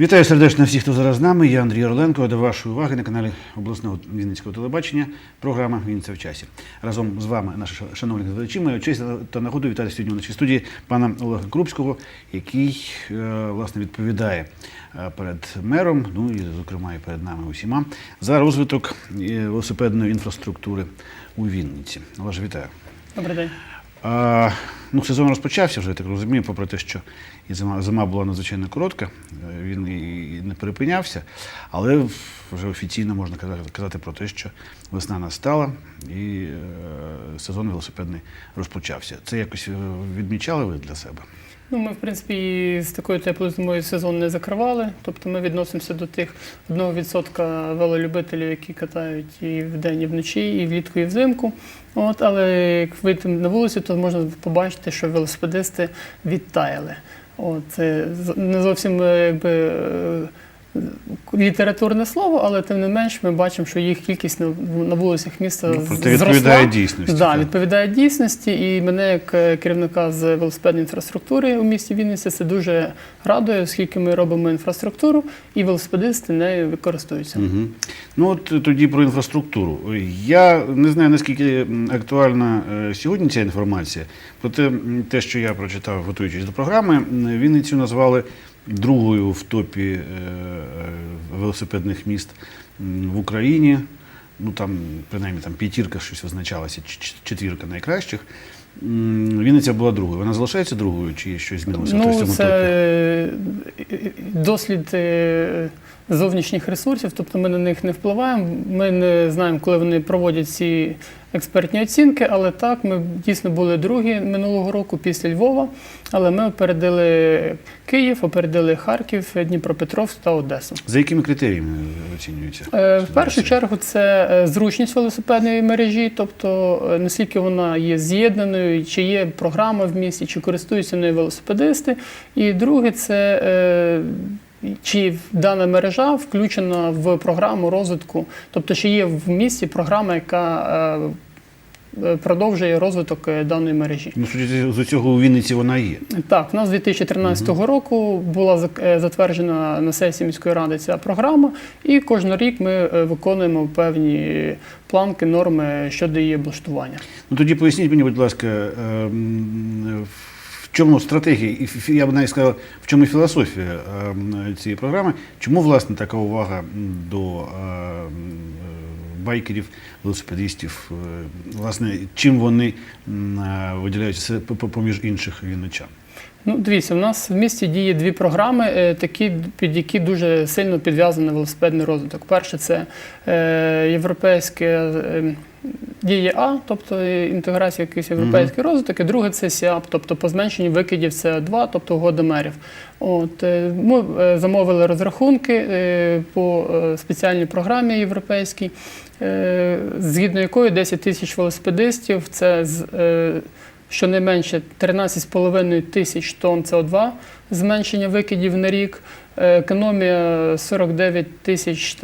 Вітаю сердечно всіх, хто зараз з нами. Я Андрій Орленко. До вашої уваги на каналі обласного Вінницького телебачення. Програма Вінниця в часі. Разом з вами, наші ша- шановні глядачі, маю честь та нагоду вітати сьогодні в нашій студії пана Олега Крупського, який е, власне відповідає е, перед мером, ну і зокрема і перед нами усіма за розвиток е, велосипедної інфраструктури у Вінниці. Олеже, вітаю. Добрий день. Ну, сезон розпочався вже, я так розумію, попри те, що і зима, зима була надзвичайно коротка, е, він і, не перепинявся, але вже офіційно можна казати, казати про те, що весна настала і е, сезон велосипедний розпочався. Це якось е, відмічали ви для себе? Ну, ми, в принципі, з такою теплою зимою сезон не закривали. Тобто ми відносимося до тих 1% велолюбителів, які катають і вдень, і вночі, і влітку, і взимку. От, але як вийти на вулицю, то можна побачити, що велосипедисти відтаяли. От, не зовсім е, якби. Літературне слово, але тим не менш ми бачимо, що їх кількість на, на вулицях міста Ну, зросла. відповідає дійсності, Да, так. відповідає дійсності, і мене як е, керівника з велосипедної інфраструктури у місті Вінниці це дуже радує, оскільки ми робимо інфраструктуру, і велосипедисти нею користуються. Угу. Ну от тоді про інфраструктуру. Я не знаю наскільки актуальна е, сьогодні ця інформація. Проте те, що я прочитав, готуючись до програми, Вінницю назвали другою в топі е, е, велосипедних міст в Україні. Ну там, принаймні, там п'ятірка щось визначалася, четвірка найкращих. Вінниця була другою. Вона залишається другою, чи щось змінилося в Ну, цьому це топі? е, дослід зовнішніх ресурсів, тобто ми на них не впливаємо. Ми не знаємо, коли вони проводять ці експертні оцінки, але так, ми дійсно були другі минулого року після Львова, але ми опередили Київ, опередили Харків, Дніпропетровськ та Одесу. За якими критеріями оцінюється? Е, В першу чергу це е, зручність велосипедної мережі, тобто е, наскільки вона є з'єднаною, чи є програма в місті, чи користуються нею велосипедисти. І друге, це е, чи дана мережа включена в програму розвитку, тобто чи є в місті програма, яка е, е, продовжує розвиток е, даної мережі. Ну, судячи з цього у Вінниці вона є. Так, у нас з 2013 року була затверджена на сесії міської ради ця програма, і кожен рік ми виконуємо певні планки, норми щодо її облаштування. Ну тоді поясніть мені, будь ласка, чому стратегія, і я б навіть сказав, в чому філософія ем, цієї програми, чому власне така увага до ем, е, байкерів, велосипедистів, е, власне, чим вони е, виділяються поміж інших вінничан? Ну, дивіться, у нас в місті діє дві програми, такі, під які дуже сильно підв'язаний велосипедний розвиток. Перше це європейське е, діє А, тобто інтеграція якийсь європейський розвиток, і друге це СІАП, тобто по зменшенню викидів СО2, тобто угода мерів. От, е, ми е, замовили розрахунки е, по спеціальній програмі європейській, згідно якої 10 тисяч велосипедистів це з щонайменше 13,5 тисяч тонн СО2 зменшення викидів на рік, економія 49 тисяч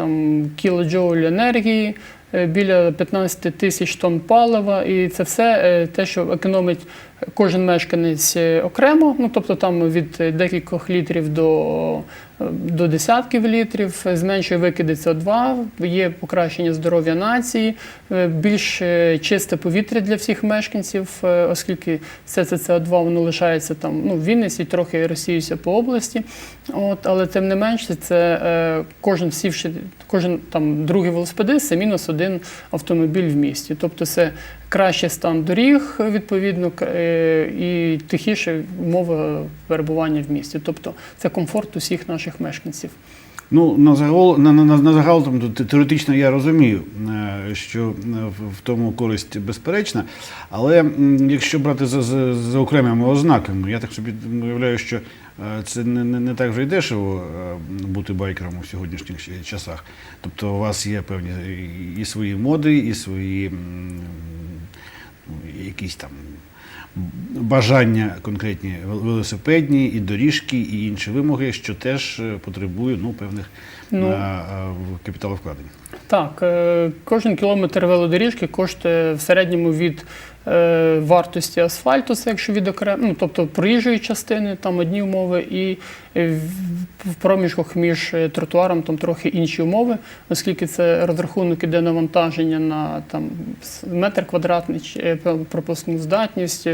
кілоджоуль енергії, біля 15 тисяч тонн палива, і це все е, те, що економить кожен мешканець е, окремо, ну тобто там від е, декількох літрів до, е, до десятків літрів, зменшує викиди СО2, є покращення здоров'я нації, більш чисте повітря для всіх мешканців, оскільки все це СО2 воно лишається там ну, в Вінниці, трохи розсіюється по області. От, але тим не менше, це кожен сівши, кожен там другий велосипедист це мінус один автомобіль в місті. Тобто це кращий стан доріг, відповідно, е, і тихіше умови перебування в місті. Тобто це комфорт усіх наших мешканців. Ну, на загал, на, на, на, загал там, теоретично я розумію, е, що е, в, тому користь безперечна, але якщо брати за, за, за окремими ознаками, я так собі уявляю, що це не, не, не так вже й дешево бути байкером у сьогоднішніх часах. Тобто у вас є певні і- свої моди, і свої якісь там бажання конкретні вел- велосипедні, і доріжки, і інші вимоги, що теж е, потребує ну, певних Ну. е, е, капіталовкладень. Так, е, кожен кілометр велодоріжки коштує в середньому від е, вартості асфальту, це якщо від окрем... ну, тобто проїжджої частини, там одні умови, і в- проміжках між тротуаром там трохи інші умови, оскільки це розрахунок іде навантаження на там, метр квадратний, пропускну здатність,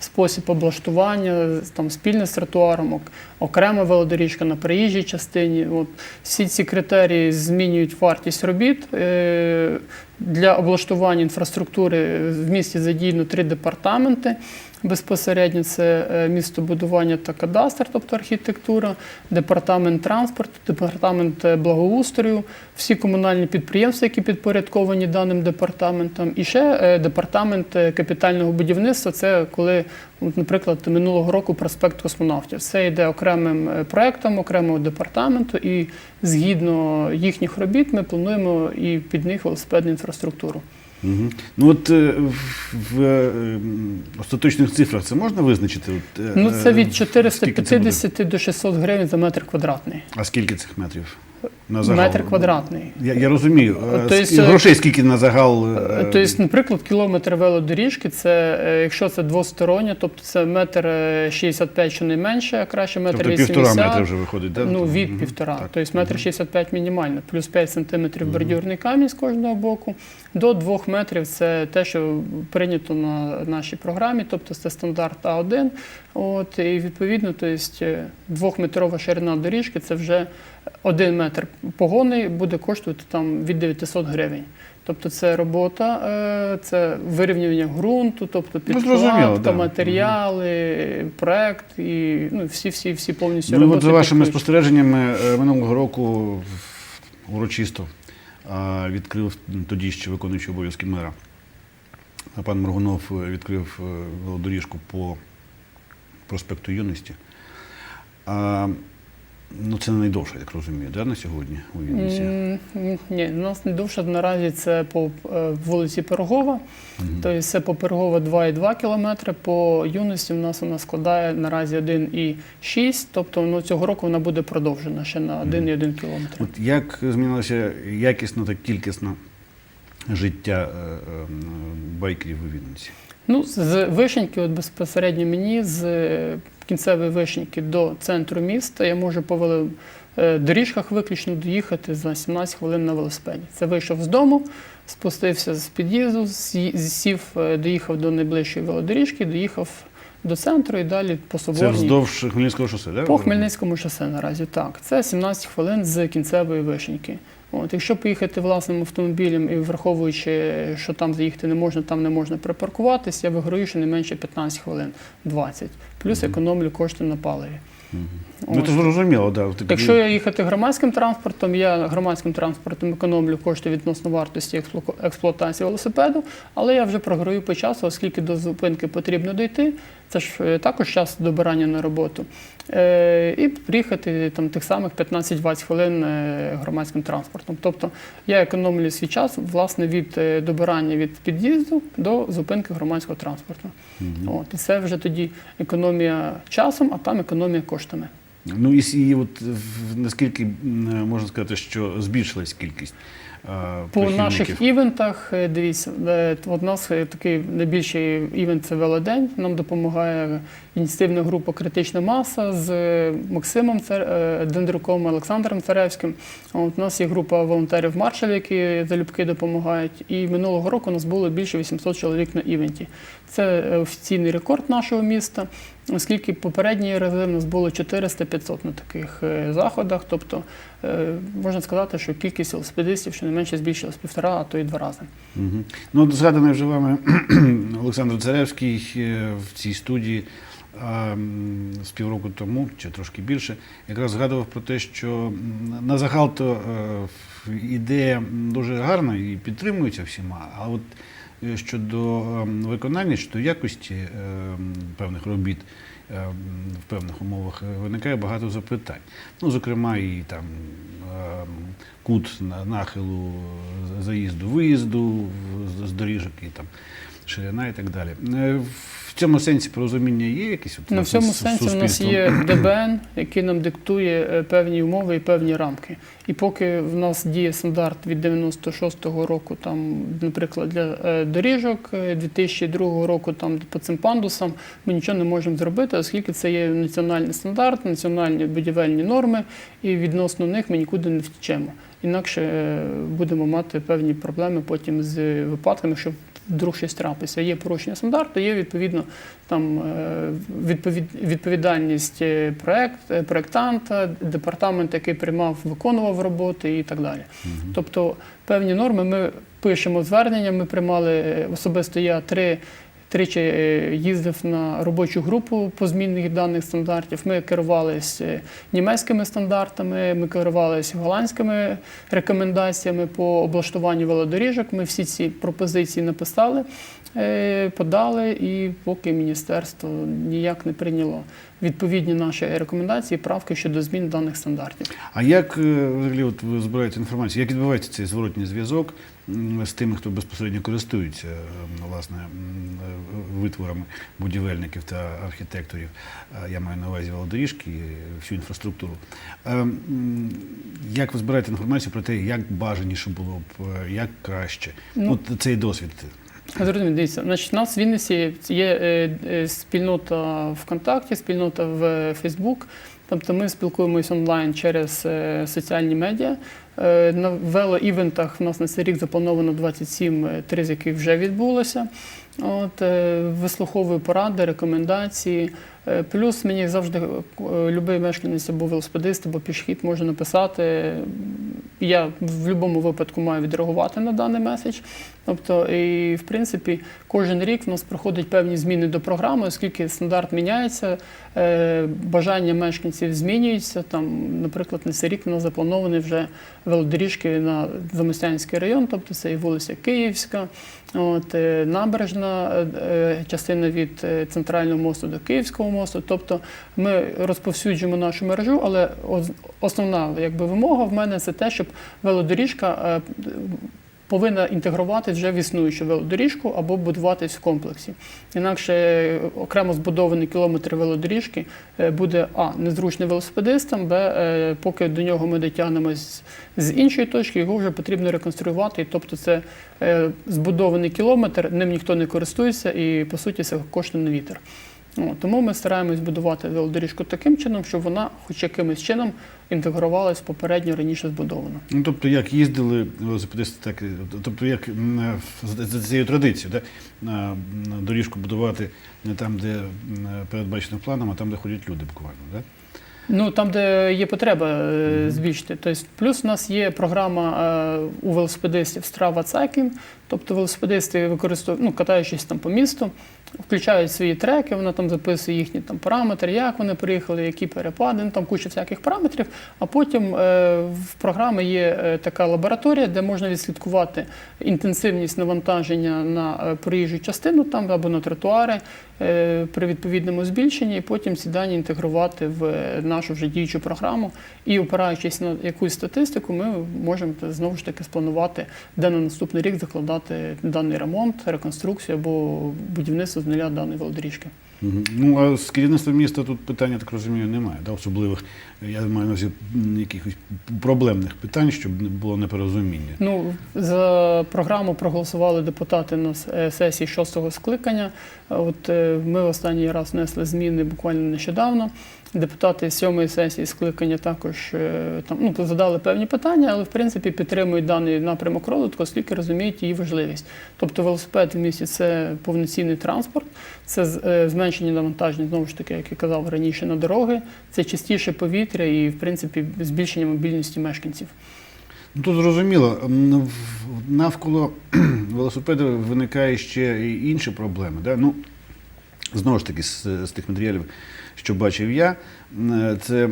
спосіб облаштування, там, спільне з тротуаром, окрема велодоріжка на проїжджій частині. От, всі ці критерії змінюють вартість робіт. Для облаштування інфраструктури в місті задіяно три департаменти. Безпосередньо це е, містобудування та кадастр, тобто архітектура, департамент транспорту, департамент е, благоустрою, всі комунальні підприємства, які підпорядковані даним департаментам, і ще е, департамент капітального будівництва. Це коли, наприклад, минулого року проспект космонавтів. Це йде окремим проектом, окремого департаменту, і згідно їхніх робіт ми плануємо і під них велосипедну інфраструктуру. Угу. Ну от е, в, е, остаточних цифрах це можна визначити? От, е, Ну, це від скільки це 450 до 600 гривень за метр квадратний. А скільки цих метрів? На загал? Метр квадратний. Я, я розумію. Е, Тобто, грошей скільки на загал? е, Тобто, наприклад, кілометр велодоріжки, це е, якщо це двостороння, тобто це метр е, 65 щонайменше, а краще метр тобто 80. півтора метра вже виходить, да? Ну, від Мгм. півтора. Так. Тобто метр 65 мінімально, плюс 5 сантиметрів бордюрний камінь з кожного боку. До 2 метрів це те, що прийнято на нашій програмі, тобто це стандарт А1. От, і відповідно, тобто, двохметрова ширина доріжки це вже один метр погони буде коштувати там від 900 гривень. Тобто це робота, е, це вирівнювання ґрунту, тобто Ну, підкладка, да. матеріали, проект і ну, всі, всі, всі повністю Ну, роботи. от за вашими спостереженнями е, минулого року урочисто відкрив тоді ще виконуючий обов'язки мера. Пан Моргунов е, відкрив велодоріжку по проспекту Юності. Ну, це не найдовше, я так розумію, да, на сьогодні у Вінниці? Ні, у нас найдовше наразі це по е, вулиці Пирогова. Мгм. Тобто це по Пирогова 2,2 кілометри, по юності в нас вона складає наразі 1,6, тобто ну, цього року вона буде продовжена ще на 1,1 кілометр. От як змінилося якісно та кількісно життя е, е, байкерів у Вінниці? Ну, з Вишеньки, от безпосередньо мені, з кінцевої Вишеньки до центру міста, я можу по вело- е, доріжках виключно доїхати за 17 хвилин на велосипеді. Це вийшов з дому, спустився з під'їзду, з'ї- сів, е, доїхав до найближчої велодоріжки, доїхав до центру і далі по Це вздовж Хмельницького шосе, так? По Хмельницькому шосе наразі так. Це 17 хвилин з кінцевої вишеньки. От, якщо поїхати власним автомобілем і враховуючи, що там заїхати не можна, там не можна припаркуватись, я виграю щонайменше 15 хвилин 20. Плюс Мгм. економлю кошти на паливі. Ну, це зрозуміло, да. Якщо я їхати громадським транспортом, я громадським транспортом економлю кошти відносно вартості експлуатації велосипеду, але я вже програю по часу, оскільки до зупинки потрібно дойти. Це ж е, також час добирання на роботу. Е, і приїхати там тих самих 15-20 хвилин е, громадським транспортом. Тобто я економлю свій час власне від добирання від під'їзду до зупинки громадського транспорту. Мгм. От, і це вже тоді економія часом, а там економія коштами. Ну і, от наскільки можна сказати, що збільшилась кількість По наших івентах, е, дивіться, е, от у нас е, такий найбільший івент це велодень. Нам допомагає ініціативна група Критична маса з е, Максимом е, Дендруком, Олександром Царевським. От у нас є група волонтерів маршалів, які залюбки допомагають. І минулого року у нас було більше 800 чоловік на івенті. Це е, офіційний рекорд нашого міста, оскільки попередні рази у нас було 400-500 на таких е, заходах. Тобто е, можна сказати, що кількість велосипедистів щонайменше збільшилась в півтора, а то й два рази. Мгм. Ну, згаданий вже вами Олександр Царевський в цій студії з півроку тому, чи трошки більше, якраз згадував про те, що на загал то ідея дуже гарна і підтримується всіма, а от щодо ем, виконання, щодо якості е, певних робіт е, в певних умовах е, виникає багато запитань. Ну, зокрема, і там ем, кут нахилу заїзду, виїзду з- доріжок і там ширина і так далі. Е, В в цьому сенсі порозуміння є якісь? От, всьому з- з сенсі у нас є ДБН, який нам диктує е, певні умови і певні рамки. І поки в нас діє стандарт від 96-го року, там, наприклад, для е, доріжок, е, 2002 року там по цим пандусам, ми нічого не можемо зробити, оскільки це є національний стандарт, національні будівельні норми, і відносно них ми нікуди не втічемо. Інакше е, будемо мати певні проблеми потім з випадками, якщо вдруг щось трапиться. Є порушення стандарту, є відповідно там е, відповід, відповідальність е, проект, е, проектанта, департамент, який приймав, виконував роботи і так далі. Тобто певні норми ми пишемо звернення. Ми приймали особисто я три. Тричі е, їздив на робочу групу по зміні даних стандартів. Ми керувалися німецькими стандартами, ми керувалися голландськими рекомендаціями по облаштуванню велодоріжок. Ми всі ці пропозиції написали, е, подали, і поки міністерство ніяк не прийняло відповідні наші рекомендації, правки щодо змін даних стандартів. А як е, взагалі от ви збираєте інформацію? Як відбувається цей зворотній зв'язок з тими, хто безпосередньо користується власне е, витворами будівельників та архітекторів? Е, Я маю на увазі велодоріжки, і всю інфраструктуру. Е, Як ви збираєте інформацію про те, як бажаніше було б, як краще? Ну, От цей досвід. Зрозуміло, дивіться, значить, у нас в Вінниці є спільнота ВКонтакті, спільнота в Фейсбук. Тобто ми спілкуємося онлайн через соціальні медіа. Е, На велоівентах в нас на цей рік заплановано 27, е, три з яких вже відбулося. От, е, вислуховую поради, рекомендації. Е, Плюс мені завжди е, любий мешканець або велосипедист, або пішхід може написати. Я в будь-якому випадку маю відреагувати на даний меседж. Тобто, і в принципі, кожен рік в нас проходять певні зміни до програми, оскільки стандарт міняється, е, бажання мешканців змінюються. Там, наприклад, на цей рік в нас заплановані вже велодоріжки на Замостянський район, тобто це і вулиця Київська, от, набережна частина від центрального мосту до Київського мосту. Тобто ми розповсюджуємо нашу мережу, але основна якби, вимога в мене це те, щоб велодоріжка е, повинна інтегрувати вже в існуючу велодоріжку або будуватись в комплексі. Інакше е, окремо збудований кілометр велодоріжки е, буде а незручний велосипедистам, б поки до нього ми дотягнемось з іншої точки, його вже потрібно реконструювати. Тобто, це збудований кілометр, ним ніхто не користується, і по суті це коштує на вітер. О, Тому ми стараємось будувати велодоріжку таким чином, щоб вона, хоч якимось чином, інтегрувалась в попередньо раніше збудовано. Ну, тобто, як їздили велосипедисти, так тобто, як за цією традицією, да? доріжку будувати не там, де передбачено планом, а там, де ходять люди буквально. Да? Ну там, де є потреба е, збільшити. Тобто, плюс у нас є програма е, у велосипедистів Strava Cycling, тобто велосипедисти використовують, ну, катаючись там по місту, включають свої треки, вона там записує їхні там параметри, як вони приїхали, які перепади, ну, там куча всяких параметрів. А потім е, в програмі є е, така лабораторія, де можна відслідкувати інтенсивність навантаження на проїжджу частину там або на тротуари при відповідному збільшенні, і потім ці дані інтегрувати в е, нашу вже діючу програму. І опираючись на якусь статистику, ми можемо знову ж таки спланувати, де на наступний рік закладати даний ремонт, реконструкцію або будівництво з нуля даної велодоріжки. Ну, а з керівництвом міста тут питання, так розумію, немає. Да? Особливих, я маю на увазі якихось проблемних питань, щоб не було непорозуміння. Ну, за програму проголосували депутати на е, сесії шостого скликання. От е, ми останній раз внесли зміни буквально нещодавно. Депутати сьомої сесії скликання також е, там ну задали певні питання, але в принципі підтримують даний напрямок розвитку, оскільки розуміють її важливість. Тобто велосипед в місті це повноцінний транспорт, це е, зменшення навантаження, знову ж таки, як я казав раніше, на дороги, це чистіше повітря і в принципі збільшення мобільності мешканців. Ну, тут зрозуміло, навколо велосипеда виникає ще і інші проблеми. Да? Ну, знову ж таки, з, з тих матеріалів, що бачив я, це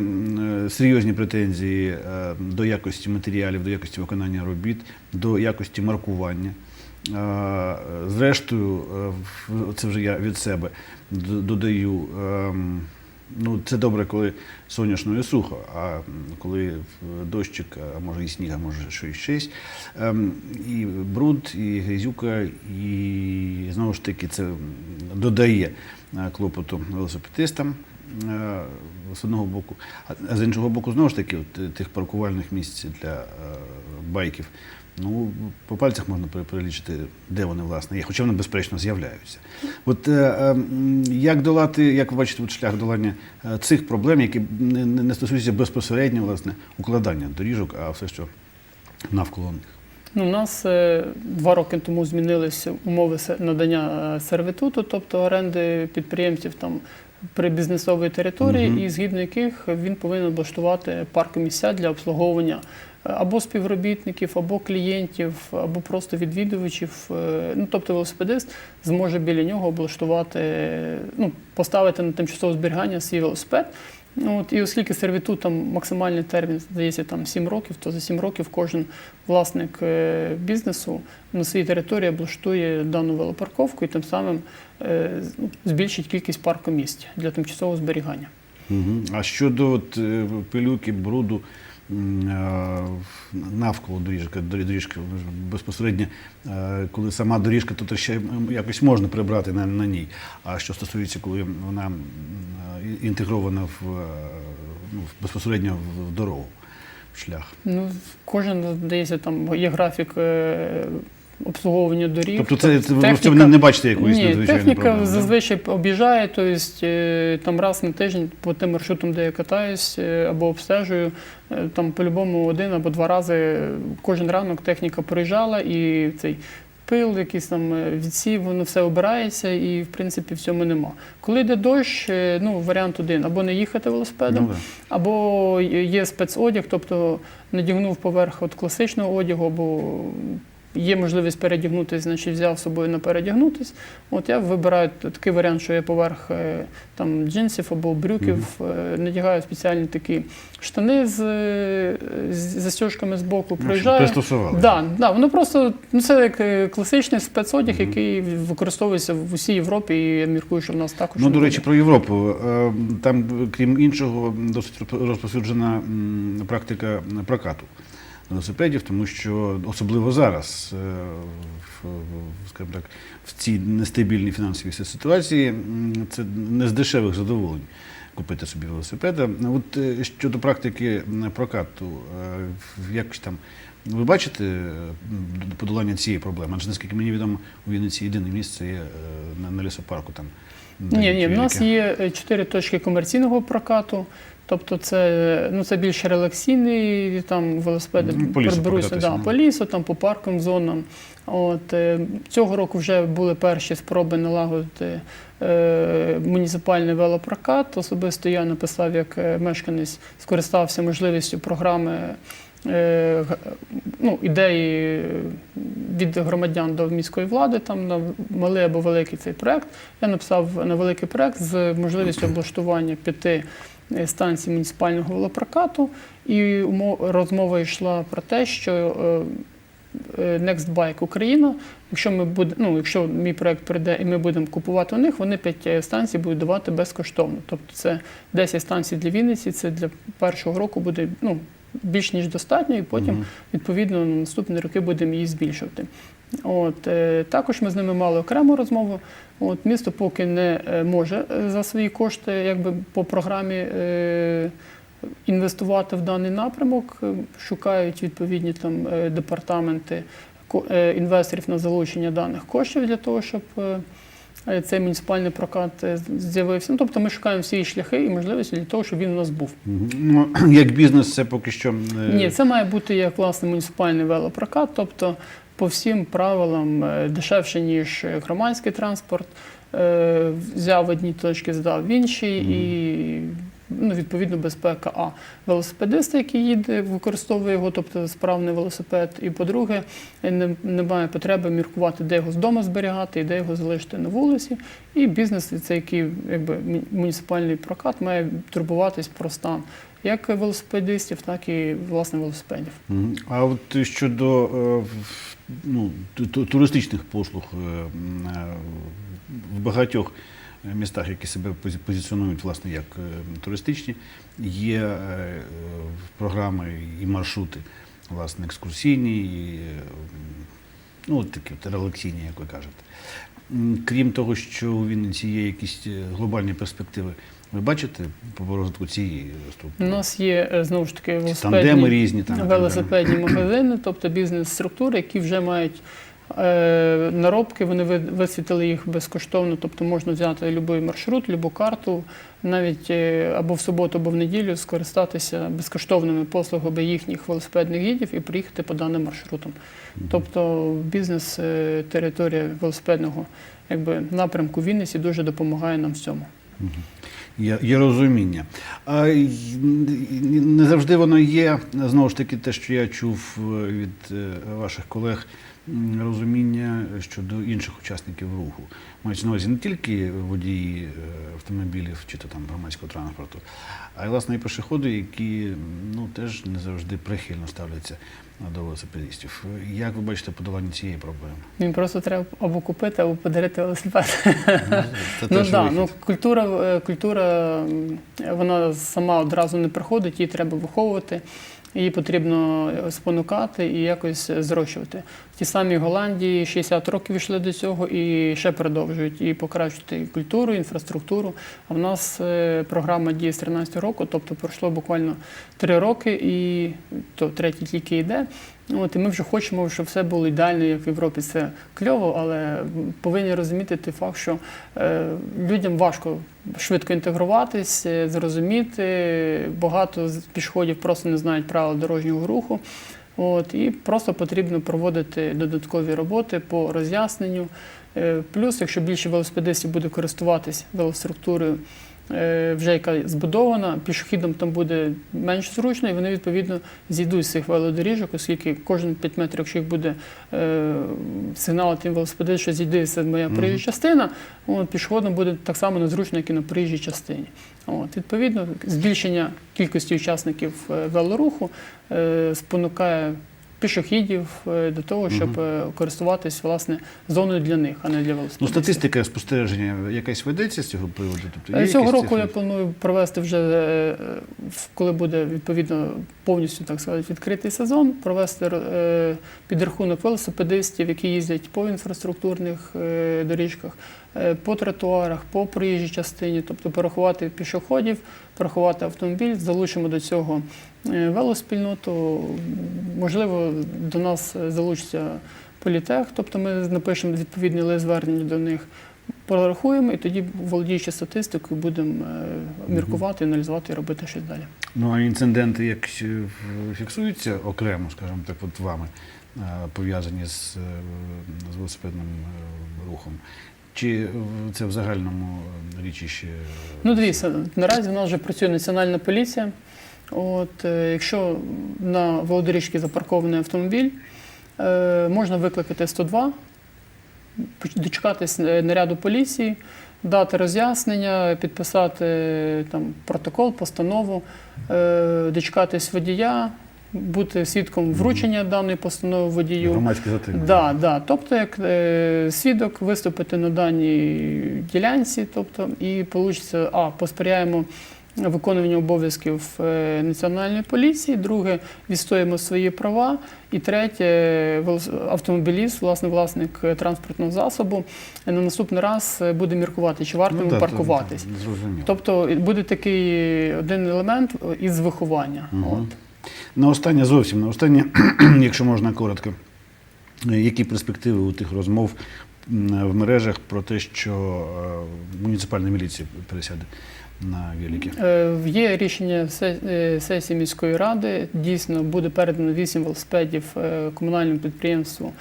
серйозні претензії е, до якості матеріалів, до якості виконання робіт, до якості маркування. Е, Зрештою, е, це вже я від себе додаю. Ну, це добре, коли сонячно і сухо, а коли е, дощик, а може і сніг, а може щось щось. Ем, І бруд, і грязюка, і знову ж таки це додає е, клопоту велосипедистам е, з одного боку. А- з іншого боку, знову ж таки, от, тих паркувальних місць для байків. Ну, по пальцях можна пере- перелічити, де вони власне є, хоча вони безперечно з'являються. От е, е, як долати, як ви бачите, от шлях долання е, цих проблем, які не, не, не стосуються безпосередньо власне укладання доріжок, а все, що навколо них. Ну, у нас е, два роки тому змінилися умови надання е, сервітуту, тобто оренди підприємців там при бізнесовій території, угу. і згідно яких він повинен облаштувати паркомісця для обслуговування е, або співробітників, або клієнтів, або просто відвідувачів. Е, Ну, тобто велосипедист зможе біля нього облаштувати, ну, поставити на тимчасове зберігання свій велосипед. Ну, От, і оскільки сервітут там максимальний термін, здається, там 7 років, то за 7 років кожен власник е, бізнесу на своїй території облаштує дану велопарковку і тим самим е, ну, збільшить кількість паркомісць для тимчасового зберігання. Угу. А щодо от, е, пилюки, бруду навколо доріжки, доріжки безпосередньо, е, коли сама доріжка, то ще якось можна прибрати на, на ній. А що стосується, коли вона е, інтегрована в, е, ну, безпосередньо в- дорогу, в шлях. Ну, кожен, здається, там є графік е, обслуговування доріг. Тобто це, це ви в цьому не, не бачите якоїсь Ні, надзвичайної техніка проблеми? да? зазвичай об'їжджає, тобто там раз на тиждень по тим маршрутам, де я катаюсь е, або обстежую, е, там по-любому один або два рази кожен ранок техніка проїжджала і цей. Пил, якийсь там відсів, воно все обирається і в принципі в цьому нема. Коли йде дощ, ну варіант один або не їхати велосипедом, Ну, або є спецодяг, тобто надягнув поверх от класичного одягу, або є можливість передягнутися, значить взяв з собою на передягнутись. От я вибираю такий варіант, що я поверх е, там джинсів або брюків е, надягаю спеціальні такі штани з, е, з застіжками з боку, Ну, проїжджаю. Да, да, воно просто ну це як класичний спецодяг, Мгм. який використовується в усій Європі, і я міркую, що в нас також. Ну, до речі, буде. про Європу. Там, крім іншого, досить розп- розповсюджена практика прокату велосипедів, тому що особливо зараз, е, в, скажімо так, в цій нестабільній фінансовій ситуації, це не з дешевих задоволень. Купити собі велосипеда. От е, щодо практики прокату, е, як там ви бачите е, подолання цієї проблеми? Адже наскільки мені відомо, у Вінниці єдине місце є е, на, на лісопарку там. Ні, ні, в нас є е, чотири точки комерційного прокату. Тобто це ну це більш релаксійний, там велосипеди Ну, по лісу покататися, да, ну. по лісу, там по парковим зонам. От цього року вже були перші спроби налагодити е, муніципальний велопрокат. Особисто я написав, як мешканець скористався можливістю програми. Е, Ну, ідеї від громадян до міської влади, там на малий або великий цей проект. Я написав на великий проект з можливістю облаштування п'яти е, станцій муніципального велопрокату. І розмова йшла про те, що е, е, Next Bike Україна, якщо ми буде, ну, якщо мій проект прийде і ми будемо купувати у них, вони п'ять е, станцій будуть давати безкоштовно. Тобто це 10 станцій для Вінниці, це для першого року буде ну, більш ніж достатньо, і потім Мгм. відповідно на наступні роки будемо її збільшувати. От, е, також ми з ними мали окрему розмову. От, місто поки не е, може е, за свої кошти якби, по програмі е, інвестувати в даний напрямок. Е, Шукають відповідні там, департаменти інвесторів на залучення даних коштів для того, щоб цей муніципальний прокат е, з'явився. Ну, тобто ми шукаємо всі шляхи і можливості для того, щоб він у нас був. Ну, як бізнес, це поки що. е, Ні, це має бути як власне муніципальний велопрокат, тобто по всім правилам е, дешевше, ніж громадський транспорт. Взяв в одній точці, здав в іншій, і ну, відповідно безпека. А велосипедист, який їде, використовує його, тобто справний велосипед. І по-друге, не- немає потреби міркувати, де його з дому зберігати і де його залишити на вулиці. І бізнес, це який якби муніципальний прокат, має турбуватись про стан як велосипедистів, так і власне велосипедів. А от щодо е, ну, ту- ту- туристичних послуг е, е, в багатьох містах, які себе позиціонують власне як е, туристичні, є е, програми і маршрути, власне, екскурсійні, і, е, ну, от такі от релаксійні, як ви кажете. Крім того, що у Вінниці є якісь глобальні перспективи, ви бачите по розвитку цієї структури? У нас є знову ж таки велосипедні, різні там. велосипедні магазини, тобто бізнес-структури, які вже мають наробки, вони висвітили їх безкоштовно, тобто можна взяти будь-який маршрут, будь-яку карту, навіть е, або в суботу, або в неділю скористатися безкоштовними послугами їхніх велосипедних гідів і приїхати по даним маршрутам. Тобто бізнес-територія велосипедного якби, напрямку Вінниці дуже допомагає нам в цьому. Є, є розуміння. А не завжди воно є. Знову ж таки, те, що я чув е, від е, ваших колег, розуміння щодо інших учасників руху. Мається на увазі не тільки водії е, автомобілів чи то там громадського транспорту, а й власне і пішоходи, які ну теж не завжди прихильно ставляться до велосипедистів. Як ви бачите подолання цієї проблеми? Їм просто треба або купити, або подарити велосипед. Це Ну да, ну культура, е, культура вона сама одразу не приходить, її треба виховувати, її потрібно спонукати і якось зрощувати. В самі Голландії 60 років йшли до цього і ще продовжують і покращувати культуру, інфраструктуру. А в нас е, програма діє з 13 року, тобто пройшло буквально 3 роки, і то третій тільки йде. От, і ми вже хочемо, щоб все було ідеально, як в Європі. Це кльово, але повинні розуміти той факт, що е, людям важко швидко інтегруватись, е, зрозуміти. Багато пішоходів просто не знають правил дорожнього руху. От, і просто потрібно проводити додаткові роботи по роз'ясненню. Е, Плюс, якщо більше велосипедистів буде користуватись велоструктурою, вже яка збудована, пішохідам там буде менш зручно, і вони відповідно зійдуть з цих велодоріжок, оскільки кожен 5 метрів, якщо їх буде е, сигналити велосипедист, що зійди, це моя проїжджа частина, от, пішоходам буде так само незручно, як і на проїжджій частині. От, відповідно, збільшення кількості учасників е, велоруху е, спонукає пішохідів е, до того, щоб е, користуватись власне зоною для них, а не для Ну, статистика спостереження якась ведеться з цього приводу? Тобто, Е, є Цього року я планую провести вже, коли буде відповідно повністю так сказати, відкритий сезон, провести підрахунок велосипедистів, які їздять по інфраструктурних доріжках, по тротуарах, по проїжджій частині, тобто порахувати пішоходів, порахувати автомобіль, залучимо до цього е, велоспільноту. Можливо, до нас е, залучиться політех, тобто ми напишемо відповідний лист звернення до них. Порахуємо і тоді, володіючи статистикою, будемо е, міркувати, аналізувати і робити щось далі. Ну, а інциденти е, фіксуються окремо, скажімо так, от вами, е, пов'язані з, е, з велосипедним е, рухом? Чи це в загальному річищі? Ну, дивіться, наразі в нас вже працює національна поліція. От, е, якщо на велодоріжці запаркований автомобіль, е, можна викликати 102, дочекатись е, наряду поліції, дати роз'яснення, підписати там, протокол, постанову, дочекатись водія, бути свідком вручення даної постанови водію. Громадське затримання? Да, да. Тобто, як е, свідок виступити на даній ділянці, тобто, і вийде, а, посприяємо виконуванню обов'язків е, національної поліції, друге, відстоїмо свої права, і третє, автомобіліст, власне, власник е, транспортного засобу, е, на наступний раз е, буде міркувати, чи варто Ну, йому да, паркуватись. то- то Зрозуміло. Тобто буде такий один елемент із виховання. Мгм. От. На останнє зовсім, на останнє, якщо можна коротко, які перспективи у тих розмов в мережах про те, що е, муніципальна міліція пересяде на велики? Е, Є рішення е, сесії міської ради. Дійсно буде передано 8 велосипедів комунальному підприємству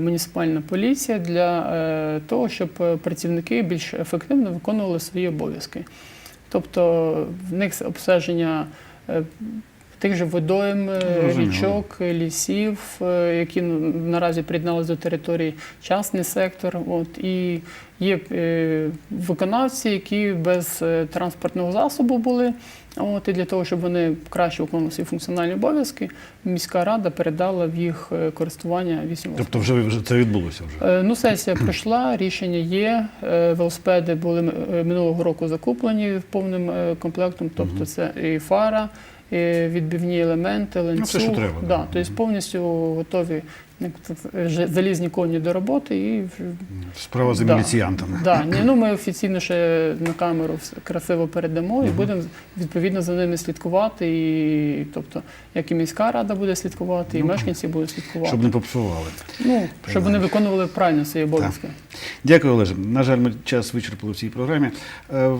муніципальна поліція для того, щоб працівники більш ефективно виконували свої обов'язки. Тобто в них обстеження тих же водойм, е, річок, е, лісів, е, які ну, наразі приєдналися до території частний сектор. От, і є виконавці, які без транспортного засобу були. От, і для того, щоб вони краще виконували свої функціональні обов'язки, міська рада передала в їх користування 8 Тобто вже, вже це відбулося вже. Е, Ну, сесія пройшла, рішення є. Е, Велосипеди були минулого року закуплені повним комплектом, тобто це і фара, відбивні елементи, ланцюг. Ну, все, що треба, Да, тобто повністю готові залізні коні до роботи і Справа за Да. міліціянтами. Да, ні, ну ми офіційно ще на камеру красиво передамо і будемо відповідно за ними слідкувати. І, тобто, як і міська рада буде слідкувати, і Ну, мешканці будуть слідкувати. Щоб не попсували. Ну, щоб вони виконували правильно свої обов'язки. Дякую, Олеже. На жаль, ми час вичерпали в цій програмі. Е,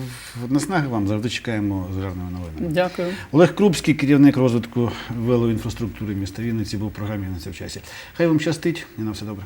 Наснаги вам завжди чекаємо з гарними новинами. Дякую. Олег Крупський, керівник розвитку велоінфраструктури міста Вінниці, був в програмі «Вінниця в часі. Хай вам щастить і на все добре.